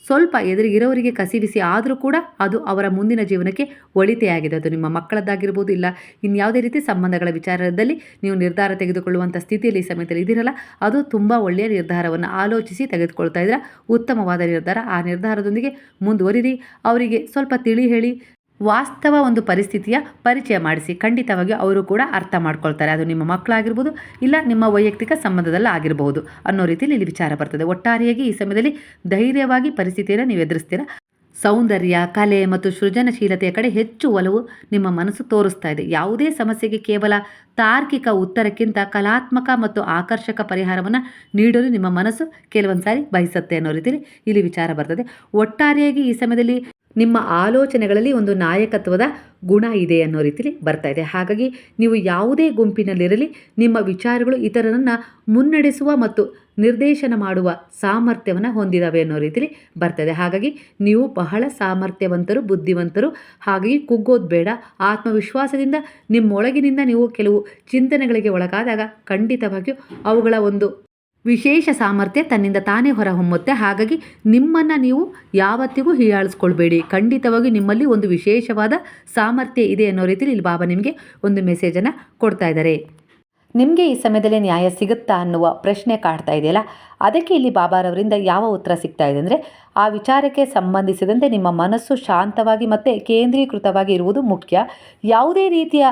ಸ್ವಲ್ಪ ಎದುರಿಗಿರೋರಿಗೆ ಕಸಿವಿಸಿ ಆದರೂ ಕೂಡ ಅದು ಅವರ ಮುಂದಿನ ಜೀವನಕ್ಕೆ ಒಳಿತೆಯಾಗಿದೆ. ಅದು ನಿಮ್ಮ ಮಕ್ಕಳದ್ದಾಗಿರ್ಬೋದು, ಇಲ್ಲ ಇನ್ಯಾವುದೇ ರೀತಿ ಸಂಬಂಧಗಳ ವಿಚಾರದಲ್ಲಿ ನೀವು ನಿರ್ಧಾರ ತೆಗೆದುಕೊಳ್ಳುವಂಥ ಸ್ಥಿತಿಯಲ್ಲಿ ಈ ಸಮಯದಲ್ಲಿ ಇದ್ದೀರಲ್ಲ, ಅದು ತುಂಬ ಒಳ್ಳೆಯ ನಿರ್ಧಾರವನ್ನು ಆಲೋಚಿಸಿ ತೆಗೆದುಕೊಳ್ತಾ ಇದ್ದೀರಾ. ಉತ್ತಮವಾದ ನಿರ್ಧಾರ. ಆ ನಿರ್ಧಾರದೊಂದಿಗೆ ಮುಂದುವರಿರಿ. ಅವರಿಗೆ ಸ್ವಲ್ಪ ತಿಳಿ ಹೇಳಿ ವಾಸ್ತವ ಒಂದು ಪರಿಸ್ಥಿತಿಯ ಪರಿಚಯ ಮಾಡಿಸಿ. ಖಂಡಿತವಾಗಿಯೂ ಅವರು ಕೂಡ ಅರ್ಥ ಮಾಡ್ಕೊಳ್ತಾರೆ. ಅದು ನಿಮ್ಮ ಮಕ್ಕಳಾಗಿರ್ಬೋದು ಇಲ್ಲ ನಿಮ್ಮ ವೈಯಕ್ತಿಕ ಸಂಬಂಧದಲ್ಲಿ ಆಗಿರಬಹುದು ಅನ್ನೋ ರೀತಿಯಲ್ಲಿ ಇಲ್ಲಿ ವಿಚಾರ ಬರ್ತದೆ. ಒಟ್ಟಾರೆಯಾಗಿ ಈ ಸಮಯದಲ್ಲಿ ಧೈರ್ಯವಾಗಿ ಪರಿಸ್ಥಿತಿಯನ್ನು ನೀವು ಎದುರಿಸ್ತೀರಾ. ಸೌಂದರ್ಯ, ಕಲೆ ಮತ್ತು ಸೃಜನಶೀಲತೆಯ ಕಡೆ ಹೆಚ್ಚು ಒಲವು ನಿಮ್ಮ ಮನಸ್ಸು ತೋರಿಸ್ತಾ ಇದೆ. ಯಾವುದೇ ಸಮಸ್ಯೆಗೆ ಕೇವಲ ತಾರ್ಕಿಕ ಉತ್ತರಕ್ಕಿಂತ ಕಲಾತ್ಮಕ ಮತ್ತು ಆಕರ್ಷಕ ಪರಿಹಾರವನ್ನು ನೀಡಲು ನಿಮ್ಮ ಮನಸ್ಸು ಕೆಲವೊಂದು ಸಾರಿ ಬಯಸುತ್ತೆ ಅನ್ನೋ ರೀತಿಯಲ್ಲಿ ಇಲ್ಲಿ ವಿಚಾರ ಬರ್ತದೆ. ಒಟ್ಟಾರೆಯಾಗಿ ಈ ಸಮಯದಲ್ಲಿ ನಿಮ್ಮ ಆಲೋಚನೆಗಳಲ್ಲಿ ಒಂದು ನಾಯಕತ್ವದ ಗುಣ ಇದೆ ಅನ್ನೋ ರೀತಿಲಿ ಬರ್ತಾ ಇದೆ. ಹಾಗಾಗಿ ನೀವು ಯಾವುದೇ ಗುಂಪಿನಲ್ಲಿರಲಿ, ನಿಮ್ಮ ವಿಚಾರಗಳು ಇತರರನ್ನು ಮುನ್ನಡೆಸುವ ಮತ್ತು ನಿರ್ದೇಶನ ಮಾಡುವ ಸಾಮರ್ಥ್ಯವನ್ನು ಹೊಂದಿದ್ದಾವೆ ಅನ್ನೋ ರೀತಿಲಿ ಬರ್ತದೆ ಹಾಗಾಗಿ ನೀವು ಬಹಳ ಸಾಮರ್ಥ್ಯವಂತರು, ಬುದ್ಧಿವಂತರು ಹಾಗಾಗಿ ಕುಗ್ಗೋದು ಬೇಡ. ಆತ್ಮವಿಶ್ವಾಸದಿಂದ ನಿಮ್ಮೊಳಗಿನಿಂದ ನೀವು ಕೆಲವು ಚಿಂತನೆಗಳಿಗೆ ಒಳಗಾದಾಗ ಖಂಡಿತವಾಗಿಯೂ ಅವುಗಳ ಒಂದು ವಿಶೇಷ ಸಾಮರ್ಥ್ಯ ತನ್ನಿಂದ ತಾನೇ ಹೊರಹೊಮ್ಮುತ್ತೆ. ಹಾಗಾಗಿ ನಿಮ್ಮನ್ನು ನೀವು ಯಾವತ್ತಿಗೂ ಹೀಯಾಳಿಸ್ಕೊಳ್ಬೇಡಿ. ಖಂಡಿತವಾಗಿ ನಿಮ್ಮಲ್ಲಿ ಒಂದು ವಿಶೇಷವಾದ ಸಾಮರ್ಥ್ಯ ಇದೆ ಅನ್ನೋ ರೀತಿಯಲ್ಲಿ ಇಲ್ಲಿ ಬಾಬಾ ನಿಮಗೆ ಒಂದು ಮೆಸೇಜನ್ನು ಕೊಡ್ತಾ ಇದ್ದಾರೆ. ನಿಮಗೆ ಈ ಸಮಯದಲ್ಲಿ ನ್ಯಾಯ ಸಿಗುತ್ತಾ ಅನ್ನುವ ಪ್ರಶ್ನೆ ಕಾಡ್ತಾ ಇದೆಯಲ್ಲ ಅದಕ್ಕೆ ಇಲ್ಲಿ ಬಾಬಾರವರಿಂದ ಯಾವ ಉತ್ತರ ಸಿಗ್ತಾ ಇದೆ ಅಂದರೆ, ಆ ವಿಚಾರಕ್ಕೆ ಸಂಬಂಧಿಸಿದಂತೆ ನಿಮ್ಮ ಮನಸ್ಸು ಶಾಂತವಾಗಿ ಮತ್ತು ಕೇಂದ್ರೀಕೃತವಾಗಿ ಇರುವುದು ಮುಖ್ಯ. ಯಾವುದೇ ರೀತಿಯ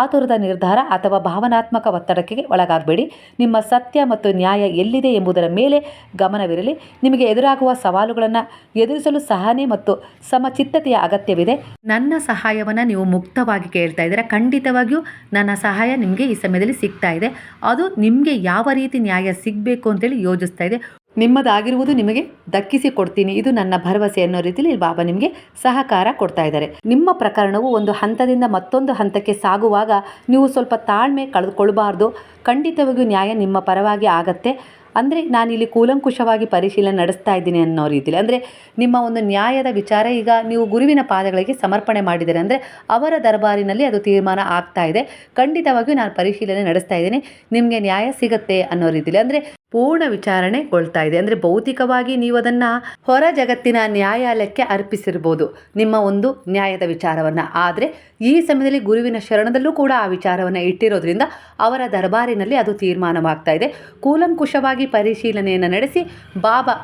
ಆತುರದ ನಿರ್ಧಾರ ಅಥವಾ ಭಾವನಾತ್ಮಕ ಒತ್ತಡಕ್ಕೆ ಒಳಗಾಗಬೇಡಿ. ನಿಮ್ಮ ಸತ್ಯ ಮತ್ತು ನ್ಯಾಯ ಎಲ್ಲಿದೆ ಎಂಬುದರ ಮೇಲೆ ಗಮನವಿರಲಿ. ನಿಮಗೆ ಎದುರಾಗುವ ಸವಾಲುಗಳನ್ನು ಎದುರಿಸಲು ಸಹನೆ ಮತ್ತು ಸಮಚಿತ್ತತೆಯ ಅಗತ್ಯವಿದೆ. ನನ್ನ ಸಹಾಯವನ್ನು ನೀವು ಮುಕ್ತವಾಗಿ ಕೇಳ್ತಾ ಇದ್ದೀರಾ? ಖಂಡಿತವಾಗಿಯೂ ನನ್ನ ಸಹಾಯ ನಿಮಗೆ ಈ ಸಮಯದಲ್ಲಿ ಸಿಗ್ತಾ ಇದೆ. ಅದು ನಿಮಗೆ ಯಾವ ರೀತಿ ನ್ಯಾಯ ಸಿಗಬೇಕು ಅಂತೇಳಿ ಯೋಚಿಸ್ತಾ ಇದೆ. ನಿಮ್ಮದಾಗಿರುವುದು ನಿಮಗೆ ದಕ್ಕಿಸಿ ಕೊಡ್ತೀನಿ ಇದು ನನ್ನ ಭರವಸೆ ಅನ್ನೋ ರೀತಿಯಲ್ಲಿ ಬಾಬಾ ನಿಮಗೆ ಸಹಕಾರ ಕೊಡ್ತಾ ಇದ್ದಾರೆ. ನಿಮ್ಮ ಪ್ರಕರಣವು ಒಂದು ಹಂತದಿಂದ ಮತ್ತೊಂದು ಹಂತಕ್ಕೆ ಸಾಗುವಾಗ ನೀವು ಸ್ವಲ್ಪ ತಾಳ್ಮೆ ಕಳೆದುಕೊಳ್ಬಾರ್ದು. ಖಂಡಿತವಾಗಿಯೂ ನ್ಯಾಯ ನಿಮ್ಮ ಪರವಾಗಿ ಆಗತ್ತೆ. ಅಂದರೆ ನಾನಿಲ್ಲಿ ಕೂಲಂಕುಷವಾಗಿ ಪರಿಶೀಲನೆ ನಡೆಸ್ತಾ ಇದ್ದೀನಿ ಅನ್ನೋ ರೀತಿಯಲ್ಲಿ ಅಂದರೆ ನಿಮ್ಮ ಒಂದು ನ್ಯಾಯದ ವಿಚಾರ ಈಗ ನೀವು ಗುರುವಿನ ಪಾದಗಳಿಗೆ ಸಮರ್ಪಣೆ ಮಾಡಿದರೆ ಅಂದರೆ ಅವರ ದರ್ಬಾರಿನಲ್ಲಿ ಅದು ತೀರ್ಮಾನ ಆಗ್ತಾ ಇದೆ. ಖಂಡಿತವಾಗಿಯೂ ನಾನು ಪರಿಶೀಲನೆ ನಡೆಸ್ತಾ ಇದ್ದೀನಿ. ನಿಮಗೆ ನ್ಯಾಯ ಸಿಗತ್ತೆ ಅನ್ನೋ ರೀತಿಯಲ್ಲಿ ಅಂದರೆ ಪೂರ್ಣ ವಿಚಾರಣೆಗೊಳ್ತಾ ಇದೆ. ಅಂದರೆ ಭೌತಿಕವಾಗಿ ನೀವು ಅದನ್ನು ಹೊರ ಜಗತ್ತಿನ ನ್ಯಾಯಾಲಯಕ್ಕೆ ಅರ್ಪಿಸಿರ್ಬೋದು. ನಿಮ್ಮ ಒಂದು ನ್ಯಾಯದ ವಿಚಾರವನ್ನು. ಆದರೆ ಈ ಸಮಯದಲ್ಲಿ ಗುರುವಿನ ಶರಣದಲ್ಲೂ ಕೂಡ ಆ ವಿಚಾರವನ್ನು ಇಟ್ಟಿರೋದ್ರಿಂದ ಅವರ ದರ್ಬಾರಿನಲ್ಲಿ ಅದು ತೀರ್ಮಾನವಾಗ್ತಾ ಇದೆ. ಕೂಲಂಕುಷವಾಗಿ ಪರಿಶೀಲನೆಯನ್ನು ನಡೆಸಿ ಬಾಬಾ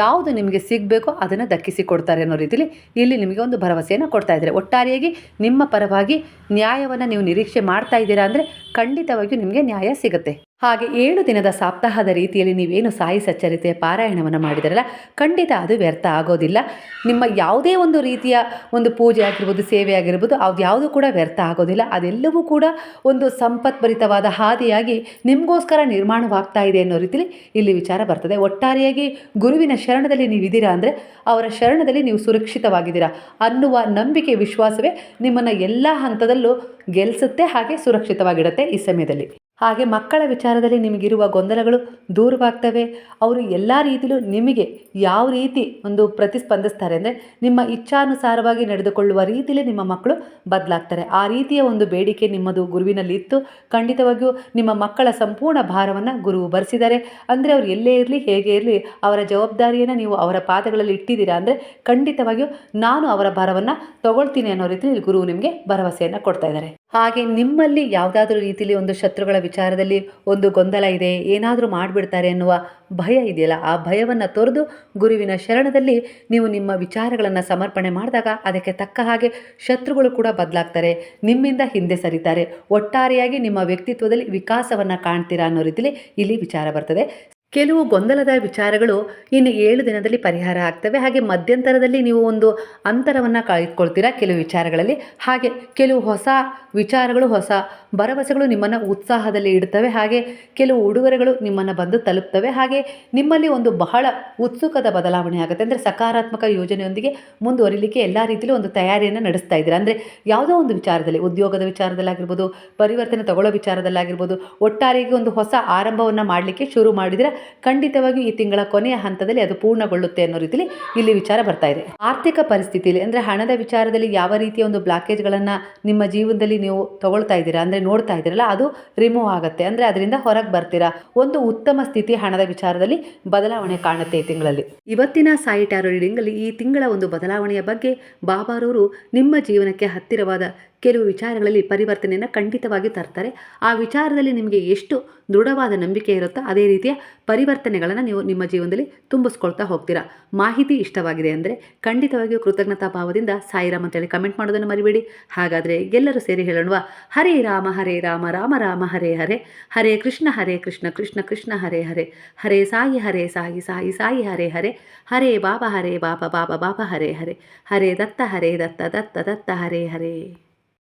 ಯಾವುದು ನಿಮಗೆ ಸಿಗಬೇಕೋ ಅದನ್ನು ದಕ್ಕಿಸಿ ಕೊಡ್ತಾರೆ ಅನ್ನೋ ರೀತಿಯಲ್ಲಿ ಇಲ್ಲಿ ನಿಮಗೆ ಒಂದು ಭರವಸೆಯನ್ನು ಕೊಡ್ತಾ ಇದ್ದಾರೆ. ಒಟ್ಟಾರೆಯಾಗಿ ನಿಮ್ಮ ಪರವಾಗಿ ನ್ಯಾಯವನ್ನು ನೀವು ನಿರೀಕ್ಷೆ ಮಾಡ್ತಾ ಇದ್ದೀರಾ ಅಂದರೆ ಖಂಡಿತವಾಗಿಯೂ ನಿಮಗೆ ನ್ಯಾಯ ಸಿಗುತ್ತೆ. ಹಾಗೆ ಏಳು ದಿನದ ಸಪ್ತಾಹದ ರೀತಿಯಲ್ಲಿ ನೀವೇನು ಸಾಯಿ ಸಚ್ಚರಿತೆಯ ಪಾರಾಯಣವನ್ನು ಮಾಡಿದರಲ್ಲ, ಖಂಡಿತ ಅದು ವ್ಯರ್ಥ ಆಗೋದಿಲ್ಲ. ನಿಮ್ಮ ಯಾವುದೇ ಒಂದು ರೀತಿಯ ಒಂದು ಪೂಜೆ ಆಗಿರ್ಬೋದು, ಸೇವೆ ಆಗಿರ್ಬೋದು, ಅದು ಯಾವುದು ಕೂಡ ವ್ಯರ್ಥ ಆಗೋದಿಲ್ಲ. ಅದೆಲ್ಲವೂ ಕೂಡ ಒಂದು ಸಂಪತ್ಭರಿತವಾದ ಹಾದಿಯಾಗಿ ನಿಮಗೋಸ್ಕರ ನಿರ್ಮಾಣವಾಗ್ತಾ ಇದೆ ಅನ್ನೋ ರೀತಿಯಲ್ಲಿ ಇಲ್ಲಿ ವಿಚಾರ ಬರ್ತದೆ. ಒಟ್ಟಾರೆಯಾಗಿ ಗುರುವಿನ ಶರಣದಲ್ಲಿ ನೀವಿದ್ದೀರಾ ಅಂದರೆ, ಅವರ ಶರಣದಲ್ಲಿ ನೀವು ಸುರಕ್ಷಿತವಾಗಿದ್ದೀರಾ ಅನ್ನುವ ನಂಬಿಕೆ, ವಿಶ್ವಾಸವೇ ನಿಮ್ಮನ್ನು ಎಲ್ಲ ಹಂತದಲ್ಲೂ ಗೆಲ್ಲಿಸುತ್ತೆ ಹಾಗೆ ಸುರಕ್ಷಿತವಾಗಿಡುತ್ತೆ ಈ ಸಮಯದಲ್ಲಿ. ಹಾಗೆ ಮಕ್ಕಳ ವಿಚಾರದಲ್ಲಿ ನಿಮಗಿರುವ ಗೊಂದಲಗಳು ದೂರವಾಗ್ತವೆ. ಅವರು ಎಲ್ಲ ರೀತಿಯಲ್ಲೂ ನಿಮಗೆ ಯಾವ ರೀತಿ ಒಂದು ಪ್ರತಿಸ್ಪಂದಿಸ್ತಾರೆ ಅಂದರೆ ನಿಮ್ಮ ಇಚ್ಛಾನುಸಾರವಾಗಿ ನಡೆದುಕೊಳ್ಳುವ ರೀತಿಯಲ್ಲೇ ನಿಮ್ಮ ಮಕ್ಕಳು ಬದಲಾಗ್ತಾರೆ. ಆ ರೀತಿಯ ಒಂದು ಬೇಡಿಕೆ ನಿಮ್ಮದು ಗುರುವಿನಲ್ಲಿ ಇತ್ತು ಖಂಡಿತವಾಗಿಯೂ ನಿಮ್ಮ ಮಕ್ಕಳ ಸಂಪೂರ್ಣ ಭಾರವನ್ನು ಗುರು ಭರಿಸಿದ್ದಾರೆ ಅಂದರೆ ಅವ್ರು ಎಲ್ಲೇ ಇರಲಿ, ಹೇಗೆ ಇರಲಿ, ಅವರ ಜವಾಬ್ದಾರಿಯನ್ನು ನೀವು ಅವರ ಪಾದಗಳಲ್ಲಿ ಇಟ್ಟಿದ್ದೀರಾ ಅಂದರೆ ಖಂಡಿತವಾಗಿಯೂ ನಾನು ಅವರ ಭಾರವನ್ನು ತಗೊಳ್ತೀನಿ ಅನ್ನೋ ರೀತಿಯಲ್ಲಿ ಗುರುವು ನಿಮಗೆ ಭರವಸೆಯನ್ನು ಕೊಡ್ತಾ ಇದ್ದಾರೆ. ಹಾಗೆ ನಿಮ್ಮಲ್ಲಿ ಯಾವುದಾದ್ರೂ ರೀತಿಯಲ್ಲಿ ಒಂದು ಶತ್ರುಗಳ ವಿಚಾರದಲ್ಲಿ ಒಂದು ಗೊಂದಲ ಇದೆ. ಏನಾದರೂ ಮಾಡಿಬಿಡ್ತಾರೆ ಅನ್ನುವ ಭಯ ಇದೆಯಲ್ಲ? ಆ ಭಯವನ್ನು ತೊರೆದು ಗುರುವಿನ ಶರಣದಲ್ಲಿ ನೀವು ನಿಮ್ಮ ವಿಚಾರಗಳನ್ನು ಸಮರ್ಪಣೆ ಮಾಡಿದಾಗ ಅದಕ್ಕೆ ತಕ್ಕ ಹಾಗೆ ಶತ್ರುಗಳು ಕೂಡ ಬದಲಾಗ್ತಾರೆ. ನಿಮ್ಮಿಂದ ಹಿಂದೆ ಸರಿತಾರೆ. ಒಟ್ಟಾರೆಯಾಗಿ ನಿಮ್ಮ ವ್ಯಕ್ತಿತ್ವದಲ್ಲಿ ವಿಕಾಸವನ್ನು ಕಾಣ್ತೀರಾ ಅನ್ನೋ ರೀತಿಯಲ್ಲಿ ಇಲ್ಲಿ ವಿಚಾರ ಬರ್ತದೆ. ಕೆಲವು ಗೊಂದಲದ ವಿಚಾರಗಳು ಇನ್ನು ಏಳು ದಿನದಲ್ಲಿ ಪರಿಹಾರ ಆಗ್ತವೆ. ಹಾಗೆ ಮಧ್ಯಂತರದಲ್ಲಿ ನೀವು ಒಂದು ಅಂತರವನ್ನು ಕಾಯ್ದುಕೊಳ್ತೀರಾ ಕೆಲವು ವಿಚಾರಗಳಲ್ಲಿ. ಹಾಗೆ ಕೆಲವು ಹೊಸ ವಿಚಾರಗಳು, ಹೊಸ ಭರವಸೆಗಳು ನಿಮ್ಮನ್ನು ಉತ್ಸಾಹದಲ್ಲಿ ಇಡ್ತವೆ. ಹಾಗೆ ಕೆಲವು ಉಡುಗೊರೆಗಳು ನಿಮ್ಮನ್ನು ಬಂದು ತಲುಪ್ತವೆ. ಹಾಗೆ ನಿಮ್ಮಲ್ಲಿ ಒಂದು ಬಹಳ ಉತ್ಸುಕದ ಬದಲಾವಣೆ ಆಗುತ್ತೆ. ಅಂದರೆ ಸಕಾರಾತ್ಮಕ ಯೋಜನೆಯೊಂದಿಗೆ ಮುಂದುವರಿಲಿಕ್ಕೆ ಎಲ್ಲ ರೀತಿಯಲ್ಲೂ ಒಂದು ತಯಾರಿಯನ್ನು ನಡೆಸ್ತಾ ಇದ್ದೀರಾ? ಅಂದರೆ ಯಾವುದೋ ಒಂದು ವಿಚಾರದಲ್ಲಿ, ಉದ್ಯೋಗದ ವಿಚಾರದಲ್ಲಾಗಿರ್ಬೋದು, ಪರಿವರ್ತನೆ ತಗೊಳ್ಳೋ ವಿಚಾರದಲ್ಲಾಗಿರ್ಬೋದು ಒಟ್ಟಾರೆಗೆ ಒಂದು ಹೊಸ ಆರಂಭವನ್ನು ಮಾಡಲಿಕ್ಕೆ ಶುರು ಮಾಡಿದರೆ ಖಂಡಿತವಾಗಿಯೂ ಈ ತಿಂಗಳ ಕೊನೆಯ ಹಂತದಲ್ಲಿ ಅದು ಪೂರ್ಣಗೊಳ್ಳುತ್ತೆ ಅನ್ನೋ ರೀತಿಯಲ್ಲಿ ಇಲ್ಲಿ ವಿಚಾರ ಬರ್ತಾ ಇದೆ. ಆರ್ಥಿಕ ಪರಿಸ್ಥಿತಿಯಲ್ಲಿ ಅಂದರೆ ಹಣದ ವಿಚಾರದಲ್ಲಿ ಯಾವ ರೀತಿಯ ಒಂದು ಬ್ಲಾಕೇಜ್ಗಳನ್ನು ನಿಮ್ಮ ಜೀವನದಲ್ಲಿ ನೀವು ತಗೊಳ್ತಾ ಇದ್ದೀರಾ? ಅಂದರೆ ನೋಡ್ತಾ ಇದ್ದೀರಲ್ಲ, ಅದು ರಿಮೂವ್ ಆಗುತ್ತೆ. ಅಂದರೆ ಅದರಿಂದ ಹೊರಗೆ ಬರ್ತೀರಾ? ಒಂದು ಉತ್ತಮ ಸ್ಥಿತಿ ಹಣದ ವಿಚಾರದಲ್ಲಿ ಬದಲಾವಣೆ ಕಾಣುತ್ತೆ ಈ ತಿಂಗಳಲ್ಲಿ. ಇವತ್ತಿನ ಸಾಯಿ ಟ್ಯಾರೋ ರೀಡಿಂಗಲ್ಲಿ ಈ ತಿಂಗಳ ಒಂದು ಬದಲಾವಣೆಯ ಬಗ್ಗೆ ಬಾಬಾರವರು ನಿಮ್ಮ ಜೀವನಕ್ಕೆ ಹತ್ತಿರವಾದ ಕೆಲವು ವಿಚಾರಗಳಲ್ಲಿ ಪರಿವರ್ತನೆಯನ್ನು ಖಂಡಿತವಾಗಿ ತರ್ತಾರೆ. ಆ ವಿಚಾರದಲ್ಲಿ ನಿಮಗೆ ಎಷ್ಟು ದೃಢವಾದ ನಂಬಿಕೆ ಇರುತ್ತೋ ಅದೇ ರೀತಿಯ ಪರಿವರ್ತನೆಗಳನ್ನು ನೀವು ನಿಮ್ಮ ಜೀವನದಲ್ಲಿ ತುಂಬಿಸ್ಕೊಳ್ತಾ ಹೋಗ್ತೀರಾ? ಮಾಹಿತಿ ಇಷ್ಟವಾಗಿದೆ ಅಂದರೆ ಖಂಡಿತವಾಗಿಯೂ ಕೃತಜ್ಞತಾ ಭಾವದಿಂದ ಸಾಯಿರಾಮ್ ಅಂತೇಳಿ ಕಮೆಂಟ್ ಮಾಡೋದನ್ನು ಮರಿಬೇಡಿ. ಹಾಗಾದರೆ ಎಲ್ಲರೂ ಸೇರಿ ಹೇಳೋಣವಾ? ಹರೇ ರಾಮ ಹರೇ ರಾಮ ರಾಮ ರಾಮ, ಹರೇ ಹರೇ. ಹರೇ ಕೃಷ್ಣ ಹರೇ ಕೃಷ್ಣ ಕೃಷ್ಣ ಕೃಷ್ಣ, ಹರೇ ಹರೇ. ಹರೇ ಸಾಯಿ ಹರೇ ಸಾಯಿ ಸಾಯಿ ಸಾಯಿ, ಹರೇ ಹರೇ. ಹರೇ ಬಾಬಾ ಹರೇ ಬಾಬಾ ಬಾಬಾ ಬಾಬಾ, ಹರೇ ಹರೇ. ಹರೇ ದತ್ತ ಹರೇ ದತ್ತ ದತ್ತ ದತ್ತ, ಹರೇ ಹರೇ.